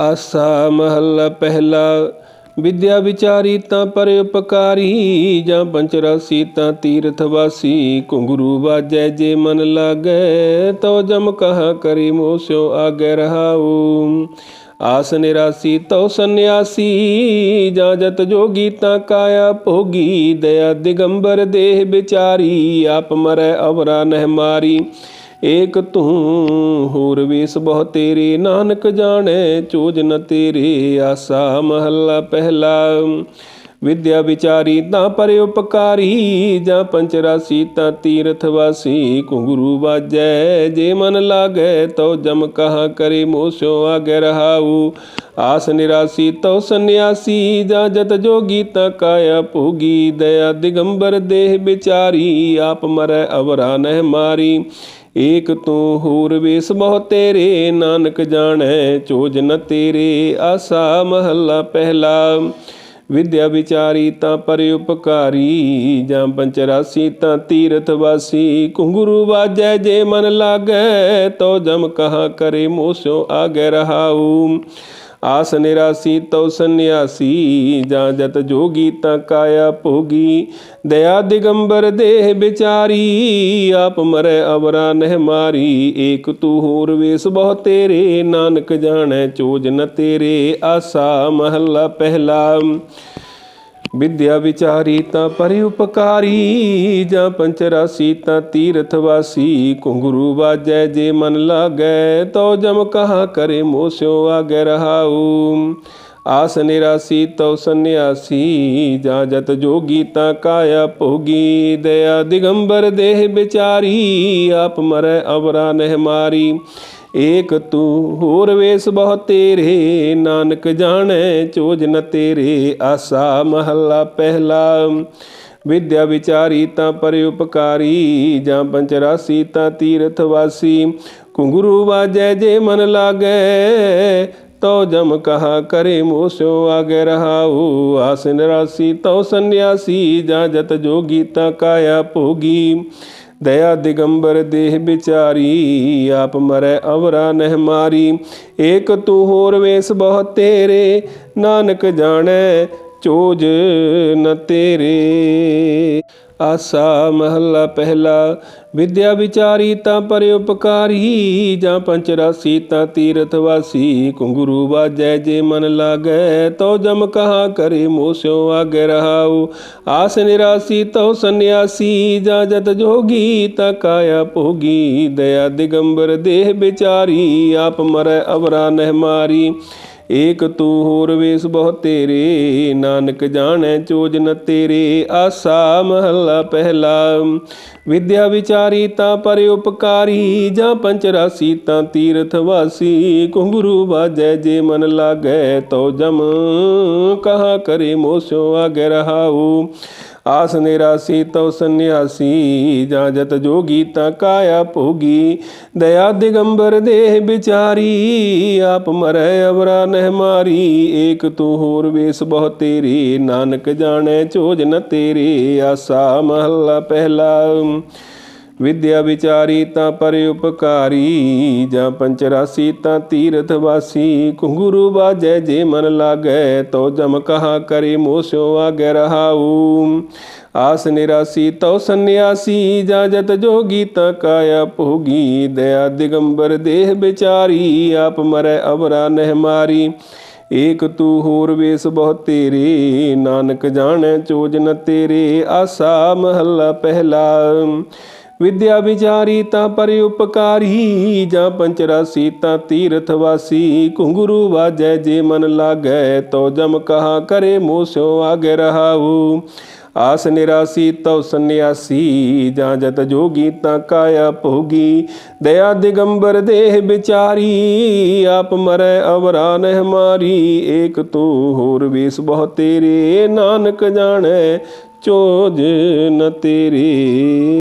ਆਸਾ ਮਹੱਲਾ ਪਹਿਲਾ। ਵਿਦਿਆ ਵਿਚਾਰੀ ਤਾਂ ਪਰਉਪਕਾਰੀ ਜਾਂ ਪੰਚਰਾਸੀ ਤਾਂ ਤੀਰਥ ਵਾਸੀ। ਘੁੰਗਰੂ ਬਾਜੈ ਜੇ ਮਨ ਲਾਗੈ ਤੋ ਜਮ ਕਹਾ ਕਰੀ ਮੋਸਿਓ ਆਗੇ ਰਹਾਉ। ਆਸ ਨਿਰਾਸੀ ਤੋ ਸੰਨਿਆਸੀ, ਜਾਂ ਜਤ ਜੋਗੀ ਤਾਂ ਕਾਇਆ ਭੋਗੀ। ਦਇਆ ਦਿਗੰਬਰ ਦੇਹ ਵਿਚਾਰੀ, ਆਪ ਮਰੈ ਅਵਰਾ ਨਹਿ ਮਾਰੀ। ਏਕ ਤੂੰ ਹੋਰ ਵੇਸ ਬਹੁ ਤੇਰੇ, ਨਾਨਕ ਜਾਣੈ ਚੋਜ ਨ ਤੇਰੇ, ਆਸਾ ਮਹੱਲਾ ਪਹਿਲਾ। ਵਿਦਿਆ ਵਿਚਾਰੀ ਤਾਂ ਪਰ ਉਪਕਾਰੀ, ਜਾਂ ਪੰਚਰਾਸੀ ਤਾਂ ਤੀਰਥ ਵਾਸੀ। ਘੁੰਗਰੂ ਬਾਜੈ ਜੇ ਮਨ ਲਾਗੈ ਤੋ ਜਮ ਕਹਾ ਕਰੇ ਮੋਸਿਓ ਆਗੇ ਰਹਾਉ। ਆਸ ਨਿਰਾਸੀ ਤੋ ਸੰਨਿਆਸੀ, ਜਾਂ ਜਤ ਜੋਗੀ ਤਾਂ ਕਾਇਆ ਭੋਗੀ। ਦਇਆ ਦਿਗੰਬਰ ਦੇਹ ਵਿਚਾਰੀ, ਆਪ ਮਰੈ ਅਵਰਾ ਨਹਿ ਮਾਰੀ। ਏਕ ਤੂੰ ਹੋਰ ਵੇਸ ਬਹੁ ਤੇਰੇ, ਨਾਨਕ ਜਾਣੈ ਚੋਜ ਨ ਤੇਰੇ। ਆਸਾ ਮਹੱਲਾ ਪਹਿਲਾ, ਵਿਦਿਆ ਵਿਚਾਰੀ ਤਾਂ ਪਰ ਉਪਕਾਰੀ। ਜਾਂ ਪੰਚਰਾਸੀ ਤਾਂ ਤੀਰਥ ਵਾਸੀ। ਘੁੰਗਰੂ ਵਾਜੈ ਜੇ ਮਨ ਲਾਗੈ ਤੋ ਜਮ ਕਹਾ ਕਰੇ ਮੋਸਿਓ ਆਗੇ ਰਹਾਉ। ਆਸ ਨਿਰਾਸੀ, ਤਉ ਸੰਨਿਆਸੀ, ਜਾਂ ਜਤ ਜੋਗੀ ਤਾਂ ਕਾਇਆ ਭੋਗੀ। ਦਇਆ ਦਿਗੰਬਰ ਦੇਹ ਵਿਚਾਰੀ, ਆਪ ਮਰੈ ਅਵਰਾ ਨਹਿ ਮਾਰੀ। ਏਕ ਤੂ ਹੋਰ ਵੇਸ ਬਹੁ ਤੇਰੇ, ਨਾਨਕ ਜਾਣੈ ਚੋਜ ਨ ਤੇਰੇ। ਆਸਾ ਮਹੱਲਾ ਪਹਿਲਾ। ਵਿਦਿਆ ਵਿਚਾਰੀ ਤਾਂ ਪਰਿ ਉਪਕਾਰੀ, ਜਾਂ ਪੰਚਰਾਸੀ ਤਾਂ ਤੀਰਥ ਵਾਸੀ। ਘੁੰਗਰੂ ਬਾਜੈ ਜੇ ਮਨ ਲਾਗੈ ਤੋ ਜਮ ਕਹਾ ਕਰੇ ਮੋਸਿਓ ਆਗੇ ਰਹਾਉ। ਆਸ ਨਿਰਾਸੀ ਤਉ ਸੰਨਿਆਸੀ, ਜਾਂ ਜਤ ਜੋਗੀ ਤਾਂ ਕਾਇਆ ਭੋਗੀ। ਦਇਆ ਦਿਗੰਬਰ ਦੇਹ ਵਿਚਾਰੀ, ਆਪ ਮਰੈ ਅਵਰਾ ਨਹਿ ਮਾਰੀ। ਏਕ ਤੂੰ ਹੋਰ ਵੇਸ ਬਹੁ ਤੇਰੇ, ਨਾਨਕ ਜਾਣੈ ਚੋਜ ਨ ਤੇਰੇ, ਆਸਾ ਮਹੱਲਾ ਪਹਿਲਾ। ਵਿਦਿਆ ਵਿਚਾਰੀ ਤਾਂ ਪਰ ਉਪਕਾਰੀ, ਜਾਂ ਪੰਚਰਾਸੀ ਤਾਂ ਤੀਰਥ ਵਾਸੀ। ਘੁੰਗਰੂ ਵਾਜੈ ਜੇ ਮਨ ਲਾਗੈ ਤੋ ਜਮ ਕਹਾ ਕਰੇ ਮੋਸਿਓ ਆਗੇ ਰਹਾਉ। ਆਸ ਰਾਸੀ ਤੋ ਸੰਨਿਆਸੀ, ਜਾਂ ਜਤ ਜੋਗੀ ਤਾਂ ਕਾਇਆ ਭੋਗੀ। ਦਇਆ ਦਿਗੰਬਰ ਦੇਹ ਵਿਚਾਰੀ, ਆਪ ਮਰੈ ਅਵਰਾ ਨਹਿ ਮਾਰੀ। ਏਕ ਤੂੰ ਹੋਰ ਵੇਸ ਬਹੁ ਤੇਰੇ, ਨਾਨਕ ਜਾਣੈ ਚੋਜ ਨ ਤੇਰੇ। ਆਸਾ ਮਹੱਲਾ ਪਹਿਲਾ, ਵਿਦਿਆ ਵਿਚਾਰੀ ਤਾਂ ਪਰ ਉਪਕਾਰੀ, ਜਾਂ ਪੰਚਰਾਸੀ ਤਾਂ ਤੀਰਥ ਵਾਸੀ। ਘੁੰਗਰੂ ਬਾਜੈ ਜੇ ਮਨ ਲਾਗੈ ਤੋ ਜਮ ਕਹਾ ਕਰੇ ਮੋਸਿਓ ਆਗੇ ਰਹਾਉ। ਆਸ ਨਿਰਾਸੀ ਤੋ ਸੰਨਿਆਸੀ, ਜਾਂ ਜਤ ਜੋਗੀ ਤਾਂ ਕਾਇਆ ਭੋਗੀ। ਦਇਆ ਦਿਗੰਬਰ ਦੇਹ ਵਿਚਾਰੀ, ਆਪ ਮਰੈ ਅਵਰਾ ਨਹਿ ਮਾਰੀ। ਏਕ ਤੂੰ ਹੋਰ ਵੇਸ ਬਹੁ ਤੇਰੇ, ਨਾਨਕ ਜਾਣੈ ਚੋਜ ਨ ਤੇਰੇ, ਆਸਾ ਮਹੱਲਾ ਪਹਿਲਾ। ਵਿਦਿਆ ਵਿਚਾਰੀ ਤਾਂ ਪਰ ਉਪਕਾਰੀ, ਜਾਂ ਪੰਚਰਾਸੀ ਤਾਂ ਤੀਰਥ ਵਾਸੀ। ਘੁੰਗਰੂ ਬਾਜੈ ਜੇ ਮਨ ਲਾਗੈ ਤੋ ਜਮ, ਕਹਾ ਕਰੇ ਮੋਸਿਓ ਆਗੇ ਰਹਾਉ। ਆਸ ਨਿਰਾਸੀ ਤਉ ਸੰਨਿਆਸੀ, ਜਾਂ ਜਤ ਜੋਗੀ ਤਾਂ ਕਾਇਆ ਭੋਗੀ। ਦਇਆ ਦਿਗੰਬਰ ਦੇਹ ਵਿਚਾਰੀ, ਆਪ ਮਰੈ ਅਵਰਾ ਨਹਿ ਮਾਰੀ। ਏਕ ਤੂੰ ਹੋਰ ਵੇਸ ਬਹੁ ਤੇਰੀ, ਨਾਨਕ ਜਾਣੈ ਚੋਜ ਨ ਤੇਰੀ। ਆਸਾ ਮਹੱਲਾ ਪਹਿਲਾ। ਵਿਦਿਆ ਵਿਚਾਰੀ ਤਾਂ ਪਰ ਉਪਕਾਰੀ, ਜਾਂ ਪੰਚਰਾਸੀ ਤਾਂ ਤੀਰਥ ਵਾਸੀ। ਘੁੰਗਰੂ ਬਾਜੈ ਜੇ ਮਨ ਲਾਗੈ ਤੋ ਜਮ ਕਹਾ ਕਰੇ ਮੋਸਿਓ ਆਗੇ ਰਹਾਉ। ਆਸ ਨਿਰਾਸੀ ਤਉ ਸੰਨਿਆਸੀ, ਜਾਂ ਜਤ ਜੋਗੀ ਤਾਂ ਕਾਇਆ ਭੋਗੀ। ਦਇਆ ਦਿਗੰਬਰ ਦੇਹ ਵਿਚਾਰੀ, ਆਪ ਮਰੈ ਅਵਰਾ ਨਹਿ ਮਾਰੀ। ਏਕ ਤੂੰ ਹੋਰ ਵੇਸ ਬਹੁ ਤੇਰੇ, ਨਾਨਕ ਜਾਣੈ ਚੋਜ ਨ ਤੇਰੇ। ਆਸਾ ਮਹੱਲਾ ਪਹਿਲਾ। ਵਿਦਿਆ ਵਿਚਾਰੀ ਤਾਂ ਪਰ ਉਪਕਾਰੀ, ਜਾਂ ਪੰਚਰਾਸੀ ਤਾਂ ਤੀਰਥ ਵਾਸੀ। ਘੁੰਗਰੂ ਵਾਜੈ ਜੇ ਮਨ ਲਾਗੈ ਤੋ ਜਮ ਕਹਾ ਕਰੇ ਮੋਸਿਓ ਆਗੇ ਰਹਾਉ। ਆਸ ਨਿਰਾਸੀ, ਤਉ ਸੰਨਿਆਸੀ, ਜਾਂ ਜਤ ਜੋਗੀ ਤਾਂ ਕਾਇਆ ਭੋਗੀ। ਦਇਆ ਦਿਗੰਬਰ ਦੇਹ ਵਿਚਾਰੀ, ਆਪ ਮਰੈ ਅਵਰਾ ਨਹਿ ਮਾਰੀ। ਏਕ ਤੂੰ ਹੋਰ ਵੇਸ ਬਹੁ ਤੇਰੇ, ਨਾਨਕ ਜਾਣੈ, ਚੋਜ ਨ ਤੇਰੇ।